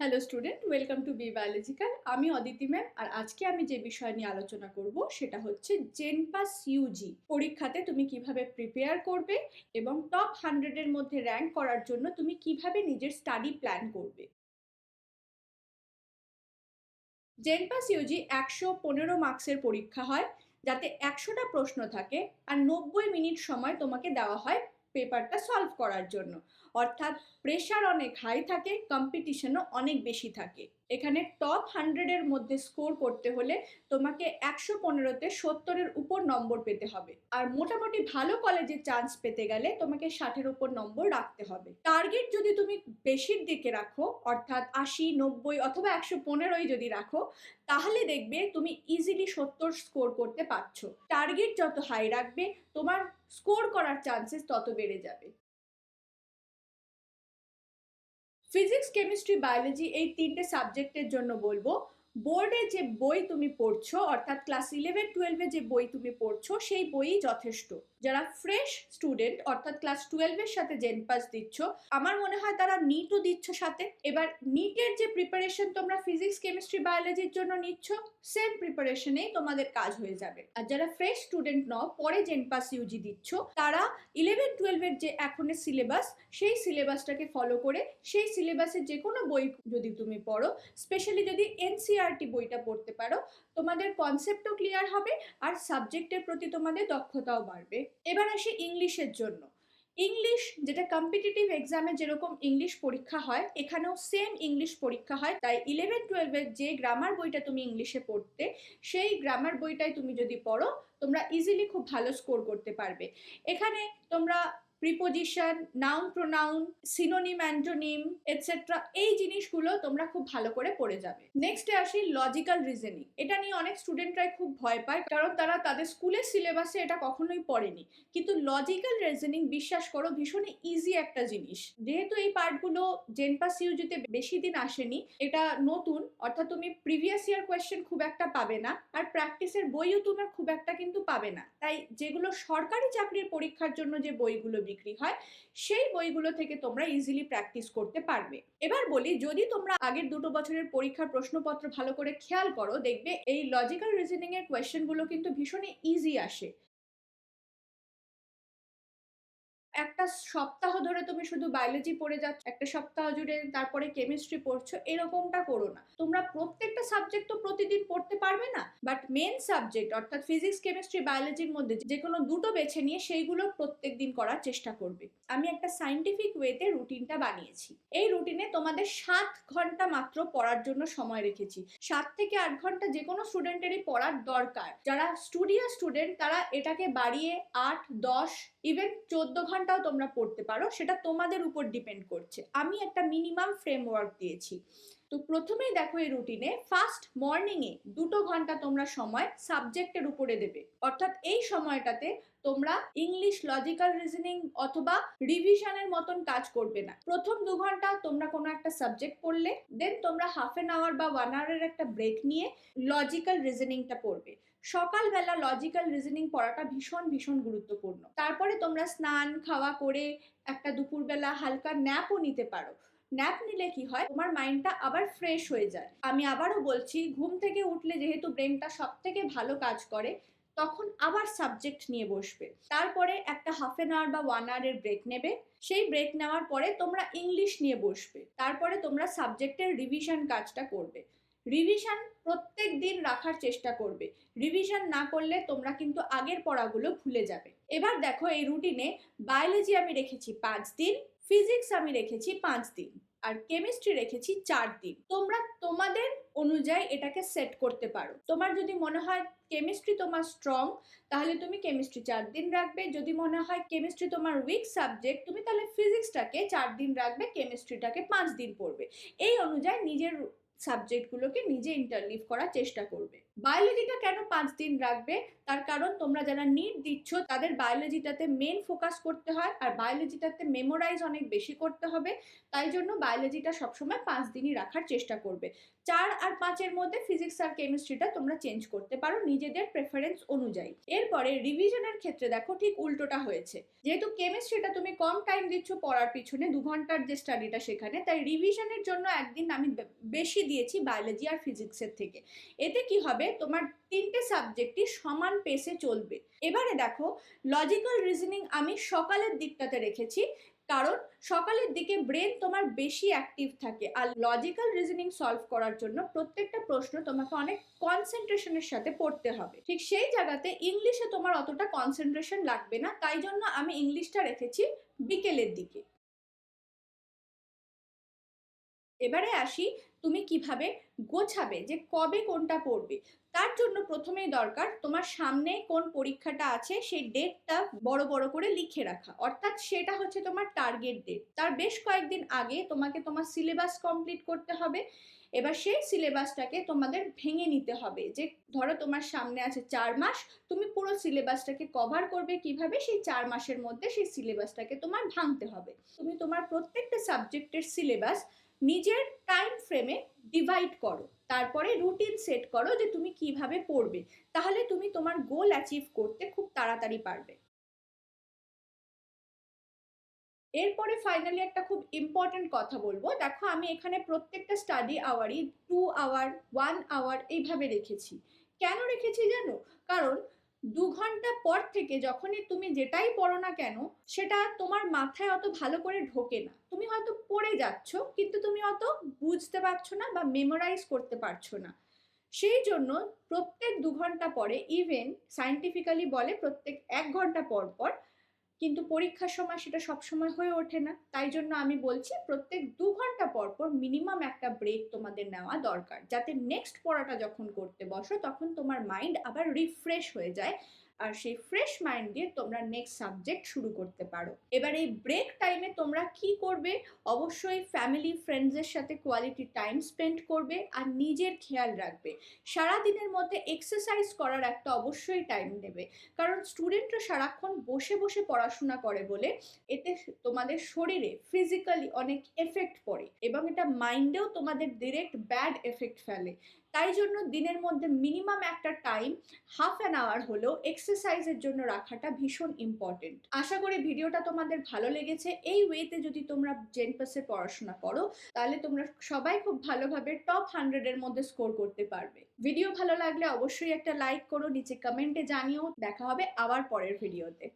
Hello student welcome to B biological আমি Aditi ma'am আর আজকে আমি যে বিষয় নিয়ে আলোচনা করব সেটা হচ্ছে জেনপাস ইউজি পরীক্ষাতে তুমি কীভাবে প্রিপেয়ার করবে এবং টপ হান্ড্রেডের মধ্যে র্যাঙ্ক করার জন্য তুমি কীভাবে নিজের স্টাডি প্ল্যান করবে। জেনপাস ইউজি একশো পনেরো মার্কসের পরীক্ষা হয়, যাতে একশোটা প্রশ্ন থাকে আর নব্বই মিনিট সময় তোমাকে দেওয়া হয় পেপারটা সলভ করার জন্য। অর্থাৎ প্রেশার অনেক হাই থাকে কম্পিটিশনও অনেক বেশি থাকে। এখানে টপ হান্ড্রেডের মধ্যে স্কোর করতে হলে তোমাকে একশো পনেরোতে সত্তরের উপর নম্বর পেতে হবে। আর মোটামুটি ভালো কলেজে চান্স পেতে গেলে তোমাকে ষাটের উপর নম্বর রাখতে হবে। টার্গেট যদি তুমি বেশির দিকে রাখো, অর্থাৎ আশি, নব্বই অথবা একশো পনেরোই যদি রাখো, তাহলে দেখবে তুমি ইজিলি সত্তর স্কোর করতে পারছ। টার্গেট যত হাই রাখবে, তোমার স্কোর করার চান্সেস তত বেড়ে যাবে। ফিজিক্স কেমিস্ট্রি বায়োলজি এই তিনটে সাবজেক্টের জন্য বলব। বোর্ডে যে বই তুমি পড়ছো, অর্থাৎ ক্লাস ইলেভেন টুয়েলভে যে বই তুমি পড়ছো, সেই বইই যথেষ্ট। যারা ফ্রেশ স্টুডেন্ট অর্থাৎ ক্লাস টুয়েলভের সাথে জেন পাস দিচ্ছ, আমার মনে হয় তারা নিটও দিচ্ছ সাথে। এবার নিটের যে প্রিপারেশন তোমরা ফিজিক্স কেমিস্ট্রি বায়োলজির জন্য নিচ্ছ সেম প্রিপারেশনেই তোমাদের কাজ হয়ে যাবে। আর যারা ফ্রেশ স্টুডেন্ট নও, পরে জেন পাস ইউজি দিচ্ছ, তারা ইলেভেন টুয়েলভের যে এখনের সিলেবাস সেই সিলেবাসটাকে ফলো করে, সেই সিলেবাসের যে কোনো বই যদি তুমি পড়ো স্পেশালি যদি এনসিআরটি বইটা পড়তে পারো। তোমাদের কনসেপ্টও ক্লিয়ার হবে আর সাবজেক্টের প্রতি তোমাদের দক্ষতাও বাড়বে। এবার আসি ইংলিশের জন্য। ইংলিশ যেটা কম্পিটিটিভ এক্সামে যেরকম ইংলিশ পরীক্ষা হয়, এখানেও সেম ইংলিশ পরীক্ষা হয়। তাই ইলেভেন টুয়েলভের যে গ্রামার বইটা তুমি ইংলিশে পড়তে, সেই গ্রামার বইটাই তুমি যদি পড়ো, তোমরা ইজিলি খুব ভালো স্কোর করতে পারবে। এখানে তোমরা preposition noun pronoun synonym antonym etcetera এই জিনিসগুলো তোমরা খুব ভালো করে পড়ে যাবে। নেক্সটে আসি লজিক্যাল রিজনিং এটা নিয়ে অনেক স্টুডেন্টরাই খুব ভয় পায়, কারণ তারা তাদের স্কুলের সিলেবাসে এটা কখনোই পড়েনি। কিন্তু লজিক্যাল রিজনিং বিশ্বাস করো ভীষণই ইজি একটা জিনিস। যেহেতু এই পার্টগুলো জেনপাস ইউজিতে বেশি দিন আসেনি, এটা নতুন, অর্থাৎ তুমি প্রিভিয়াস ইয়ার কোয়েশ্চেন খুব একটা পাবে না, আর প্র্যাকটিসের বইও তোমার খুব একটা কিন্তু পাবে না। তাই যেগুলো সরকারি চাকরির পরীক্ষার জন্য যে বইগুলো বিক্রি হয়, সেই বইগুলো থেকে তোমরা ইজিলি প্র্যাকটিস করতে পারবে। এবার বলি, যদি তোমরা আগের দুটো বছরের পরীক্ষার প্রশ্নপত্র ভালো করে খেয়াল করো, দেখবে এই লজিক্যাল রিজনিং এর কোয়েশ্চেনগুলো কিন্তু ভীষণই ইজি আসে। একটা সপ্তাহ ধরে তুমি শুধু বায়োলজি পড়ে যাচ্ছ, একটা সপ্তাহ জুড়ে তারপরে কেমিস্ট্রি পড়ছো, এরকমটা করো না। তোমরা প্রত্যেকটা সাবজেক্ট তো প্রতিদিন পড়তে পারবে না বাট মেন সাবজেক্ট অর্থাৎ ফিজিক্স কেমিস্ট্রি বায়োলজির মধ্যে যে কোনো দুটো বেছে নিয়ে সেইগুলো প্রত্যেক দিন করার চেষ্টা করবে। আমি একটা সাইন্টিফিক ওয়েতে রুটিনটা বানিয়েছি। এই রুটিনে তোমাদের সাত ঘণ্টা মাত্র পড়ার জন্য সময় রেখেছি। সাত থেকে আট ঘণ্টা যে কোনো স্টুডেন্টেরই পড়ার দরকার। যারা স্টুডিও স্টুডেন্ট তারা এটাকে বাড়িয়ে আট, দশ ইভেন চোদ্দ ঘন্টাও তোমরা পড়তে পারো, সেটা তোমাদের উপর ডিপেন্ড করছে। আমি একটা মিনিমাম ফ্রেমওয়ার্ক দিয়েছি। তো প্রথমেই দেখো এই রুটিনে ফার্স্ট মর্নিংয়ে দুটো ঘণ্টা তোমরা সময় সাবজেক্টের উপরে দেবে। অর্থাৎ এই সময়টাতে তোমরা ইংলিশ লজিক্যাল রিজনিং অথবা রিভিশনের মতন কাজ করবে না। প্রথম দু ঘণ্টা তোমরা কোনো একটা সাবজেক্ট পড়লে দেন তোমরা হাফ এন আওয়ার বা ওয়ান আওয়ারের একটা ব্রেক নিয়ে লজিক্যাল রিজনিংটা পড়বে। সকালবেলা লজিক্যাল রিজনিং পড়াটা ভীষণ ভীষণ গুরুত্বপূর্ণ। তারপরে তোমরা স্নান, খাওয়া করে একটা দুপুরবেলা হালকা ন্যাপও নিতে পারো। ন্যাপ নিলে কি হয়? তোমার মাইন্ডটা আবার ফ্রেশ হয়ে যায়। আমি আবারও বলছি, ঘুম থেকে উঠলে যেহেতু ব্রেনটা সব থেকে ভালো কাজ করে, তখন আবার সাবজেক্ট নিয়ে বসবে। তারপরে একটা হাফ এন আওয়ার বা ওয়ান আওয়ারের ব্রেক নেবে। সেই ব্রেক নেওয়ার পরে তোমরা ইংলিশ নিয়ে বসবে। তারপরে তোমরা সাবজেক্টের রিভিশন কাজটা করবে। রিভিশন প্রত্যেক দিন রাখার চেষ্টা করবে। রিভিশন না করলে তোমরা কিন্তু আগের পড়াগুলো ভুলে যাবে। এবার দেখো এই রুটিনে বায়োলজি আমি রেখেছি পাঁচ দিন ফিজিক্স আমি রেখেছি পাঁচ দিন, আর কেমিস্ট্রি রেখেছি চার দিন। তোমরা তোমাদের অনুযায়ী এটাকে সেট করতে পারো। তোমার যদি মনে হয় কেমিস্ট্রি তোমার স্ট্রং তাহলে তুমি কেমিস্ট্রি চার দিন রাখবে। যদি মনে হয় কেমিস্ট্রি তোমার উইক সাবজেক্ট তুমি তাহলে ফিজিক্সটাকে চার দিন রাখবে কেমিস্ট্রিটাকে পাঁচ দিন পড়বে। এই অনুযায়ী নিজের সাবজেক্টগুলোকে নিজে ইন্টারলিভ করার চেষ্টা করবে। বায়োলজিটা কেন পাঁচ দিন রাখবে? তার কারণ তোমরা যারা নিট দিচ্ছ, তাদের বায়োলজিটাতে মেন ফোকাস করতে হয় আর বায়োলজিটাতে মেমোরাইজ অনেক বেশি করতে হবে। তাই জন্য বায়োলজিটা সবসময় পাঁচ দিনই রাখার চেষ্টা করবে। চার আর পাঁচের মধ্যে ফিজিক্স আর কেমিস্ট্রিটা তোমরা চেঞ্জ করতে পারো নিজেদের প্রেফারেন্স অনুযায়ী। এরপরে রিভিশনের ক্ষেত্রে দেখো ঠিক উল্টোটা হয়েছে। যেহেতু কেমিস্ট্রিটা তুমি কম টাইম দিচ্ছ পড়ার পিছনে, দু ঘণ্টার যে স্টাডিটা সেখানে, তাই রিভিশনের জন্য একদিন আমি বেশি দিয়েছি বায়োলজি আর ফিজিক্সের থেকে। এতে কি হবে? তোমার তিনটে সাবজেক্টই সমান পেসে চলবে। এবারে দেখো লজিক্যাল রিজনিং আমি সকালের দিকটাতে রেখেছি, কারণ সকালের দিকে ব্রেন তোমার বেশি অ্যাক্টিভ থাকে। আর লজিক্যাল রিজনিং সলভ করার জন্য প্রত্যেকটা প্রশ্ন তোমাকে অনেক কনসেন্ট্রেশনের সাথে পড়তে হবে। ঠিক সেই জায়গাতে ইংলিশে তোমার অতটা কনসেন্ট্রেশন লাগবে না, তাই জন্য আমি ইংলিশটা রেখেছি বিকেলের দিকে। এবারে আসি তুমি কীভাবে গোছাবে যে কবে কোনটা পড়বে? তার জন্য প্রথমেই দরকার তোমার সামনে কোন পরীক্ষাটা আছে সেই ডেটটা বড় বড় করে লিখে রাখা। অর্থাৎ সেটা হচ্ছে তোমার টার্গেট ডেট তার বেশ কয়েকদিন আগে তোমাকে তোমার সিলেবাস কমপ্লিট করতে হবে। এবার সেই সিলেবাসটাকে তোমাদের ভেঙে নিতে হবে যে ধরো তোমার সামনে আছে চার মাস, তুমি পুরো সিলেবাসটাকে কভার করবে কীভাবে? সেই চার মাসের মধ্যে সেই সিলেবাসটাকে তোমার ভাঙতে হবে। তুমি তোমার প্রত্যেকটা সাবজেক্টের সিলেবাস নিজের টাইম ফ্রেমে ডিভাইড করো। তারপরে রুটিন সেট করো যে তুমি কীভাবে পড়বে। তাহলে তুমি তোমার গোল অ্যাচিভ করতে খুব তাড়াতাড়ি পারবে। এরপরে ফাইনালি একটা খুব ইম্পর্টেন্ট কথা বলব। দেখো, আমি এখানে প্রত্যেকটা স্টাডি আওয়ারই টু আওয়ার ওয়ান আওয়ার এইভাবে রেখেছি। কেন রেখেছি জানো? কারণ দু ঘণ্টা পর থেকে যখনই তুমি যেটাই পড়ো না কেন, সেটা তোমার মাথায় অত ভালো করে ঢোকে না। তুমি হয়তো পড়ে যাচ্ছ, কিন্তু তুমি অত বুঝতে পারছ না বা মেমোরাইজ করতে পারছ না। সেই জন্য প্রত্যেক দু ঘণ্টা পরে ইভেন সায়েন্টিফিক্যালি বলে প্রত্যেক এক ঘণ্টা পর পর কিন্তু পরীক্ষার সময় সেটা সবসময় হয়ে ওঠে না। তাই জন্য আমি বলছি প্রত্যেক দু ঘণ্টা পর পর মিনিমাম একটা ব্রেক তোমাদের নেওয়া দরকার। যাতে নেক্সট পড়াটা যখন করতে বসো তখন তোমার মাইন্ড আবার রিফ্রেশ হয়ে যায়। আর সেই ফ্রেশ মাইন্ড দিয়ে তোমরা নেক্সট সাবজেক্ট শুরু করতে পারো। এবার এই ব্রেক টাইমে তোমরা কি করবে? অবশ্যই ফ্যামিলি ফ্রেন্ডসের সাথে কোয়ালিটি টাইম স্পেন্ড করবে আর নিজের খেয়াল রাখবে। সারা দিনের মধ্যে এক্সারসাইজ করার একটা অবশ্যই টাইম নেবে। কারণ স্টুডেন্টরা সারাক্ষণ বসে বসে পড়াশোনা করে বলে এতে তোমাদের শরীরে ফিজিক্যালি অনেক এফেক্ট পড়ে এবং এটা মাইন্ডেও তোমাদের ডিরেক্ট ব্যাড এফেক্ট ফেলে। তাই জন্য দিনের মধ্যে মিনিমাম একটা টাইম হাফ অ্যান আওয়ার হলেও এক্সারসাইজের জন্য রাখাটা ভীষণ ইম্পর্টেন্ট আশা করি ভিডিওটা তোমাদের ভালো লেগেছে। এই ওয়েতে যদি তোমরা জেন পাসের পড়াশোনা করো, তাহলে তোমরা সবাই খুব ভালোভাবে টপ হান্ড্রেডের মধ্যে স্কোর করতে পারবে। ভিডিও ভালো লাগলে অবশ্যই একটা লাইক করো, নিচে কমেন্টে জানিও। দেখা হবে আবার পরের ভিডিওতে